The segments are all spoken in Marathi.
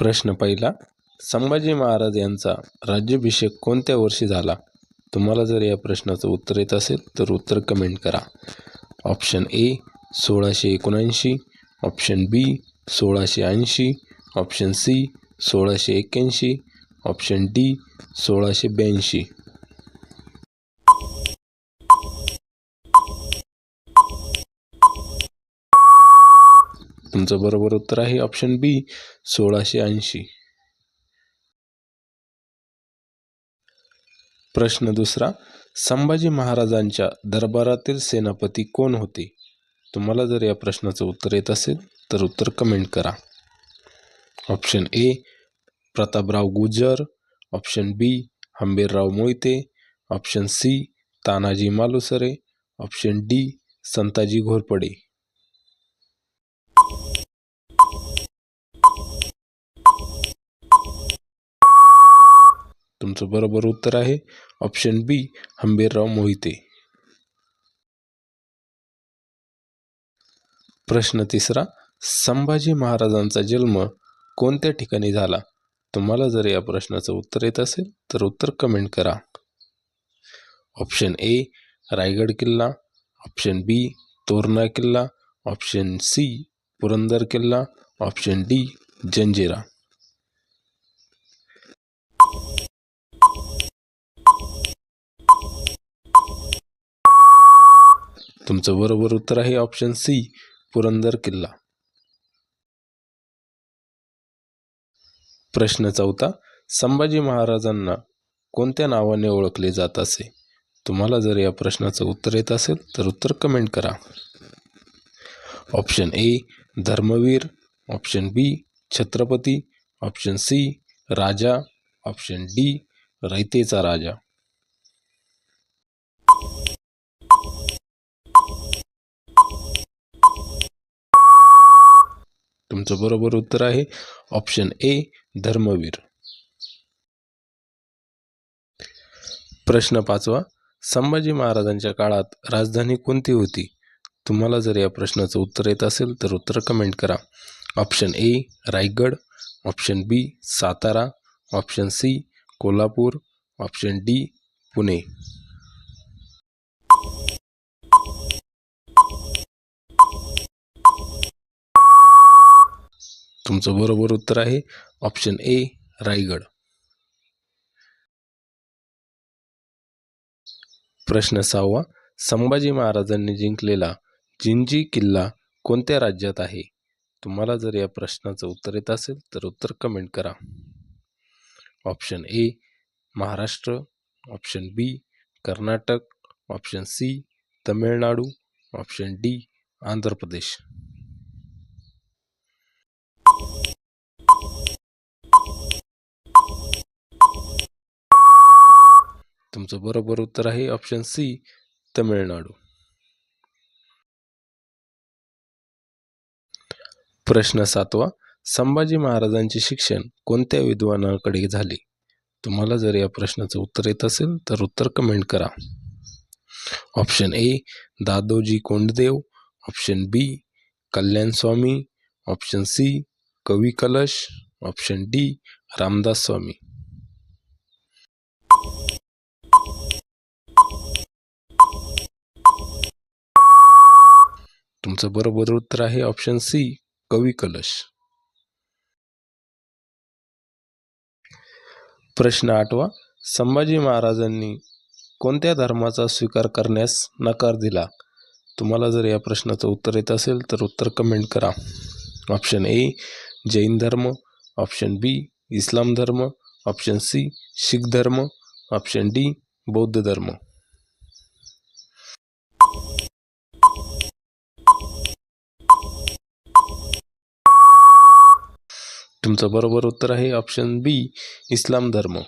प्रश्न पहिला संभाजी महाराज यांचा राज्याभिषेक कोणत्या वर्षी झाला? तुम्हाला जर या प्रश्नाचं उत्तर येत असेल तर उत्तर कमेंट करा. ऑप्शन ए सोळाशे एकोणऐंशी. ऑप्शन बी सोळाशे ऐंशी. ऑप्शन सी सोळाशे एक्क्याऐंशी. ऑप्शन डी सोळाशे ब्याऐंशी. तुमचं बरोबर उत्तर आहे. ऑप्शन बी सोळाशे ऐंशी. प्रश्न दुसरा संभाजी महाराजांच्या दरबारातील सेनापती कोण होते? तुम्हाला जर या प्रश्नाचं उत्तर येत असेल तर उत्तर कमेंट करा. Option A Prataprao Gujar option B Hambirrao Mohite. Option C Tanaji Malusare. Option D Santaji Ghorpade. तुमचं बरोबर उत्तर आहे. Option B Hambirrao Mohite. प्रश्न तिसरा संभाजी महाराजांचा जन्म कोणत्या ठिकाणी झाला? तुम्हाला जर या प्रश्नाचं उत्तर येत असेल तर उत्तर कमेंट करा. ऑप्शन ए रायगड किल्ला. ऑप्शन बी तोरणा किल्ला. ऑप्शन सी पुरंदर किल्ला. Option D Janjira. तुमचं बरोबर उत्तर आहे ऑप्शन सी पुरंदर किल्ला. प्रश्न चौथा संभाजी महाराजांना कोणत्या नावाने ओळखले जात असे? तुम्हाला जर या प्रश्नाचं उत्तर येत असेल तर उत्तर कमेंट करा. Option A Dharmaveer. Option B Chhatrapati. Option C Raja. Option D रयतेचा राजा. तुमचं बरोबर उत्तर आहे. Option A Dharmaveer. प्रश्न पाचवा. संभाजी महाराजांच्या काळात राजधानी कोणती होती? तुम्हाला जर या प्रश्नाचं उत्तर येत असेल तर उत्तर कमेंट करा. Option A Raigad. Option B Satara. Option C Kolhapur. Option D Pune. तुमचं बरोबर उत्तर आहे. Option A Raigad. प्रश्न सहावा संभाजी महाराजांनी जिंकलेला जिंजी किल्ला कोणत्या राज्यात आहे? तुम्हाला जर या प्रश्नाचं उत्तर येत असेल तर उत्तर कमेंट करा. Option A Maharashtra. Option B Karnataka. Option C Tamil Nadu. Option D Andhra Pradesh. तुमचं बरोबर उत्तर आहे ऑप्शन सी तमिळनाडू. प्रश्न सातवा संभाजी महाराजांचे शिक्षण कोणत्या विद्वानाकडे झाले? तुम्हाला जर या प्रश्नाचं उत्तर येत असेल तर उत्तर कमेंट करा. Option A Dadoji Konddev. Option B Kalyan Swami option C Kavi Kalash. Option D Ramdas Swami. तुमचं बरोबर उत्तर आहे ऑप्शन सी कवी कलश. प्रश्न आठवा संभाजी महाराजांनी कोणत्या धर्माचा स्वीकार करण्यास नकार दिला? तुम्हाला जर या प्रश्नाचं उत्तर येत असेल तर उत्तर कमेंट करा. ऑप्शन ए जैन धर्म. ऑप्शन बी इस्लाम धर्म. ऑप्शन सी शीख धर्म. ऑप्शन डी बौद्ध धर्म. तुमचं बरोबर उत्तर आहे ऑप्शन बी इस्लाम धर्म.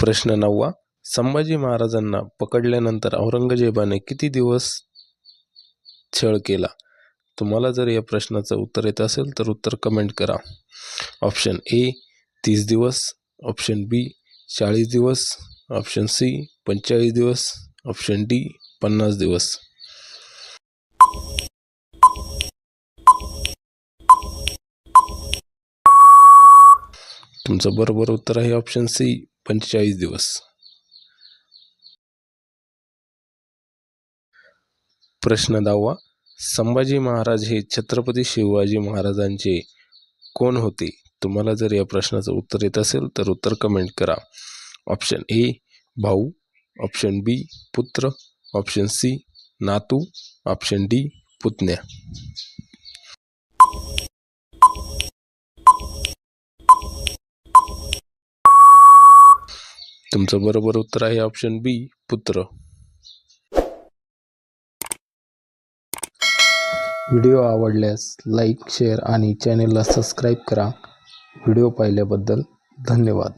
प्रश्न नववा संभाजी महाराजांना पकडल्यानंतर औरंगजेबाने किती दिवस छळ केला? तुम्हाला जर या प्रश्नाचं उत्तर येत असेल तर उत्तर कमेंट करा. ऑप्शन ए तीस दिवस. ऑप्शन बी चाळीस दिवस. ऑप्शन सी पंचेचाळीस दिवस. ऑप्शन डी पन्नास दिवस. तुमचं बरोबर उत्तर आहे ऑप्शन सी पंचेचाळीस दिवस. प्रश्न दहावा संभाजी महाराज हे छत्रपती शिवाजी महाराजांचे कोण होते? तुम्हाला जर या प्रश्नाचं उत्तर येत असेल तर उत्तर कमेंट करा. ऑप्शन ए भाऊ. ऑप्शन बी पुत्र. ऑप्शन सी नातू. ऑप्शन डी पुतण्या. तुमचं बरोबर उत्तर आहे ऑप्शन बी पुत्र. व्हिडिओ आवडल्यास लाईक शेअर आणि चॅनेलला सबस्क्राईब करा. व्हिडिओ पाहिल्याबद्दल धन्यवाद.